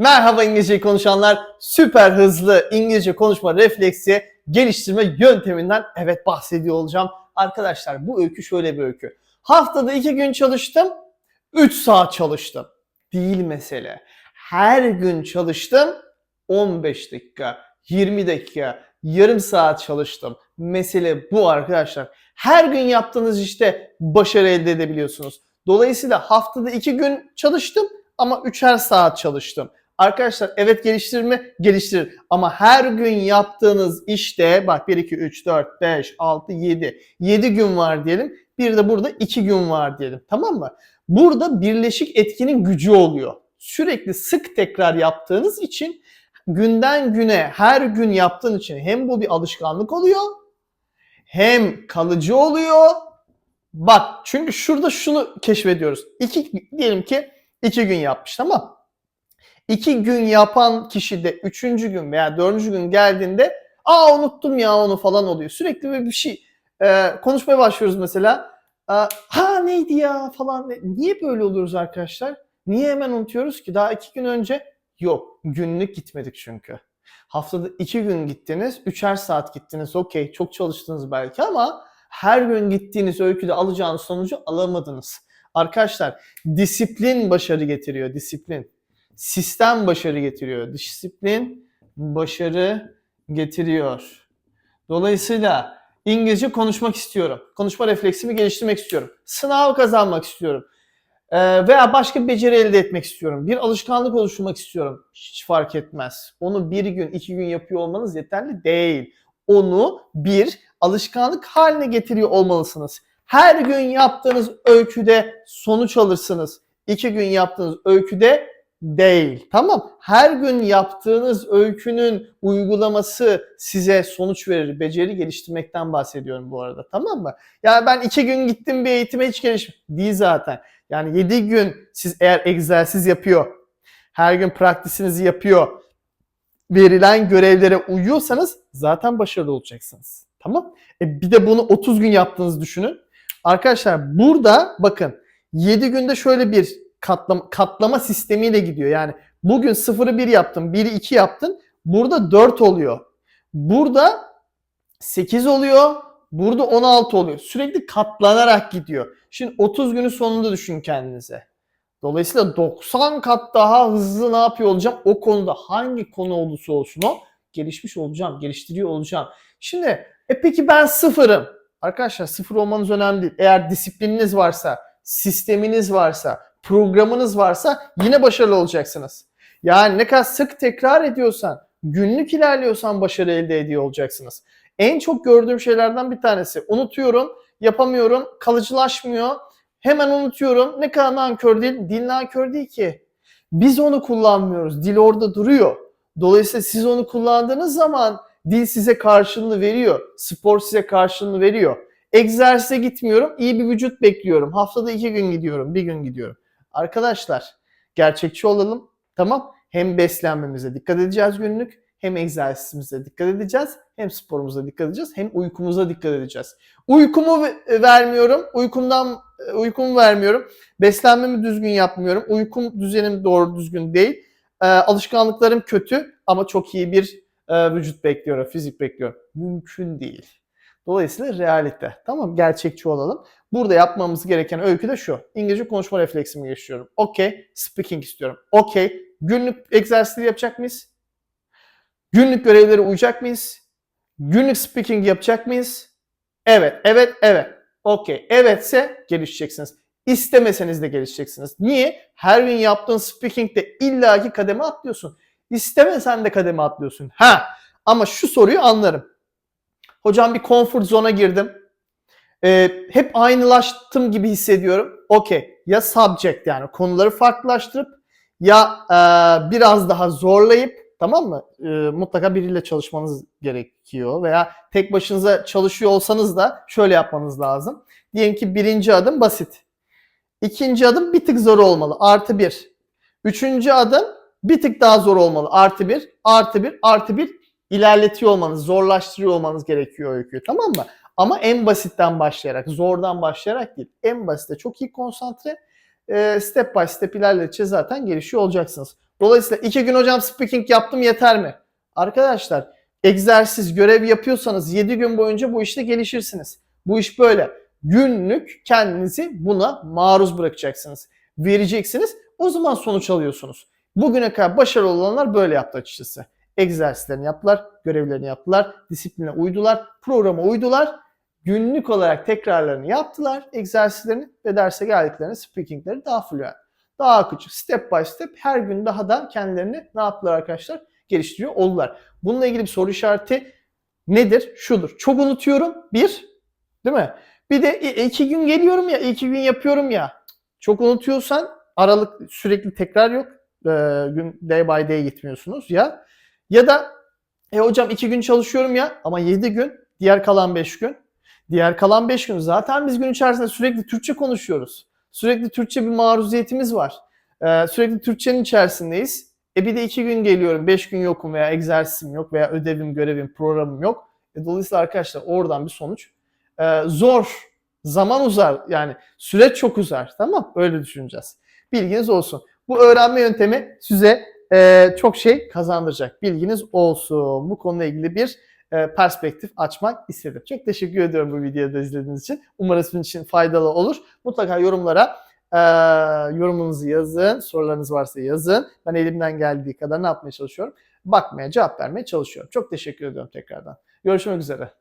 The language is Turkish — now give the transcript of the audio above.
Merhaba İngilizce konuşanlar. Süper hızlı İngilizce konuşma refleksi geliştirme yönteminden evet bahsediyor olacağım. Arkadaşlar bu öykü şöyle bir öykü. Haftada iki gün çalıştım, 3 saat çalıştım. Değil mesele. Her gün çalıştım, 15 dakika, 20 dakika, yarım saat çalıştım. Mesele bu arkadaşlar. Her gün yaptığınız işte başarı elde edebiliyorsunuz. Dolayısıyla haftada iki gün çalıştım ama üçer saat çalıştım. Arkadaşlar evet geliştirir mi? Geliştirir. Ama her gün yaptığınız işte bak 1, 2, 3, 4, 5, 6, 7. 7 gün var diyelim. Bir de burada 2 gün var diyelim. Tamam mı? Burada birleşik etkinin gücü oluyor. Sürekli sık tekrar yaptığınız için günden güne her gün yaptığın için hem bu bir alışkanlık oluyor hem kalıcı oluyor. Bak çünkü şurada şunu keşfediyoruz. İki, diyelim ki iki gün yapmış tamam? İki gün yapan kişi de üçüncü gün veya dördüncü gün geldiğinde aa unuttum ya onu falan oluyor. Sürekli böyle bir şey e, konuşmaya başlıyoruz mesela. E, ha neydi ya falan. Niye böyle oluyoruz arkadaşlar? Niye hemen unutuyoruz ki? Daha iki gün önce yok. Günlük gitmedik çünkü. Haftada iki gün gittiniz, üçer saat gittiniz. Okey çok çalıştınız belki ama her gün gittiğiniz öyküde alacağınız sonucu alamadınız. Arkadaşlar disiplin başarı getiriyor. Disiplin. Sistem başarı getiriyor. Disiplin başarı getiriyor. Dolayısıyla İngilizce konuşmak istiyorum. Konuşma refleksimi geliştirmek istiyorum. Sınav kazanmak istiyorum. Ee, veya başka bir beceri elde etmek istiyorum. Bir alışkanlık oluşturmak istiyorum. Hiç fark etmez. Onu bir gün, iki gün yapıyor olmanız yeterli değil. Onu bir alışkanlık haline getiriyor olmalısınız. Her gün yaptığınız öyküde sonuç alırsınız. İki gün yaptığınız öyküde değil. Tamam. Her gün yaptığınız öykünün uygulaması size sonuç verir. Beceri geliştirmekten bahsediyorum bu arada. Tamam mı? Yani ben iki gün gittim bir eğitime hiç gelişim. Değil zaten. Yani yedi gün siz eğer egzersiz yapıyor, her gün praktisinizi yapıyor, verilen görevlere uyuyorsanız zaten başarılı olacaksınız. Tamam? E bir de bunu 30 gün yaptığınızı düşünün. Arkadaşlar burada bakın 7 günde şöyle bir katlama, katlama sistemiyle gidiyor. Yani bugün 0'ı 1 yaptın, 1'i 2 yaptın. Burada 4 oluyor. Burada 8 oluyor. Burada 16 oluyor. Sürekli katlanarak gidiyor. Şimdi 30 günün sonunda düşün kendinize. Dolayısıyla 90 kat daha hızlı ne yapıyor olacağım? O konuda hangi konu olursa olsun o gelişmiş olacağım, geliştiriyor olacağım. Şimdi e peki ben sıfırım. Arkadaşlar sıfır olmanız önemli değil. Eğer disiplininiz varsa, sisteminiz varsa, programınız varsa yine başarılı olacaksınız. Yani ne kadar sık tekrar ediyorsan, günlük ilerliyorsan başarı elde ediyor olacaksınız. En çok gördüğüm şeylerden bir tanesi. Unutuyorum, yapamıyorum, kalıcılaşmıyor. Hemen unutuyorum. Ne kadar nankör değil. Dil nankör değil ki. Biz onu kullanmıyoruz. Dil orada duruyor. Dolayısıyla siz onu kullandığınız zaman dil size karşılığını veriyor. Spor size karşılığını veriyor. Egzersize gitmiyorum. iyi bir vücut bekliyorum. Haftada iki gün gidiyorum. Bir gün gidiyorum. Arkadaşlar gerçekçi olalım. Tamam. Hem beslenmemize dikkat edeceğiz günlük. Hem egzersizimize dikkat edeceğiz. Hem sporumuza dikkat edeceğiz. Hem uykumuza dikkat edeceğiz. Uykumu vermiyorum. Uykumdan uykumu vermiyorum. Beslenmemi düzgün yapmıyorum. Uykum düzenim doğru düzgün değil. E, alışkanlıklarım kötü ama çok iyi bir e, vücut bekliyorum, fizik bekliyorum. Mümkün değil. Dolayısıyla realite. Tamam Gerçekçi olalım. Burada yapmamız gereken öykü de şu. İngilizce konuşma refleksimi geçiyorum. Okey. Speaking istiyorum. Okey. Günlük egzersizleri yapacak mıyız? Günlük görevlere uyacak mıyız? Günlük speaking yapacak mıyız? Evet, evet, evet. Okey. Evetse gelişeceksiniz. İstemeseniz de gelişeceksiniz. Niye? Her gün yaptığın speaking'de illaki kademe atlıyorsun. İstemesen de kademe atlıyorsun. Ha. Ama şu soruyu anlarım. Hocam bir comfort zone'a girdim. Ee, hep aynılaştım gibi hissediyorum. Okey. Ya subject yani konuları farklılaştırıp ya e, biraz daha zorlayıp tamam mı? E, mutlaka biriyle çalışmanız gerekiyor veya tek başınıza çalışıyor olsanız da şöyle yapmanız lazım. Diyelim ki birinci adım basit. İkinci adım bir tık zor olmalı. Artı bir. Üçüncü adım bir tık daha zor olmalı. Artı bir, artı bir, artı bir ilerletiyor olmanız, zorlaştırıyor olmanız gerekiyor öyküyü. Tamam mı? Ama en basitten başlayarak, zordan başlayarak değil. En basite çok iyi konsantre e, step by step ilerledikçe zaten gelişiyor olacaksınız. Dolayısıyla iki gün hocam speaking yaptım yeter mi? Arkadaşlar egzersiz, görev yapıyorsanız 7 gün boyunca bu işte gelişirsiniz. Bu iş böyle. Günlük kendinizi buna maruz bırakacaksınız. Vereceksiniz. O zaman sonuç alıyorsunuz. Bugüne kadar başarılı olanlar böyle yaptı açıkçası. Egzersizlerini yaptılar, görevlerini yaptılar, disipline uydular, programa uydular. Günlük olarak tekrarlarını yaptılar, egzersizlerini ve derse geldiklerinde speakingleri daha fluent, daha akıcı, step by step her gün daha da kendilerini ne yaptılar arkadaşlar? Geliştiriyor oldular. Bununla ilgili bir soru işareti nedir? Şudur. Çok unutuyorum. Bir, değil mi? Bir de e, iki gün geliyorum ya, iki gün yapıyorum ya. Çok unutuyorsan aralık sürekli tekrar yok. Ee, gün day by day gitmiyorsunuz ya. Ya da e hocam iki gün çalışıyorum ya ama yedi gün, diğer kalan beş gün. Diğer kalan beş gün zaten biz gün içerisinde sürekli Türkçe konuşuyoruz. Sürekli Türkçe bir maruziyetimiz var. Ee, sürekli Türkçenin içerisindeyiz. E bir de iki gün geliyorum, beş gün yokum veya egzersizim yok veya ödevim, görevim, programım yok. E dolayısıyla arkadaşlar oradan bir sonuç e, zor, zaman uzar yani süreç çok uzar tamam Öyle düşüneceğiz. Bilginiz olsun. Bu öğrenme yöntemi size e, çok şey kazandıracak. Bilginiz olsun. Bu konuyla ilgili bir e, perspektif açmak istedim. Çok teşekkür ediyorum bu videoda izlediğiniz için. Umarım sizin için faydalı olur. Mutlaka yorumlara e, yorumunuzu yazın. Sorularınız varsa yazın. Ben elimden geldiği kadar ne yapmaya çalışıyorum? Bakmaya, cevap vermeye çalışıyorum. Çok teşekkür ediyorum tekrardan. Görüşmek üzere.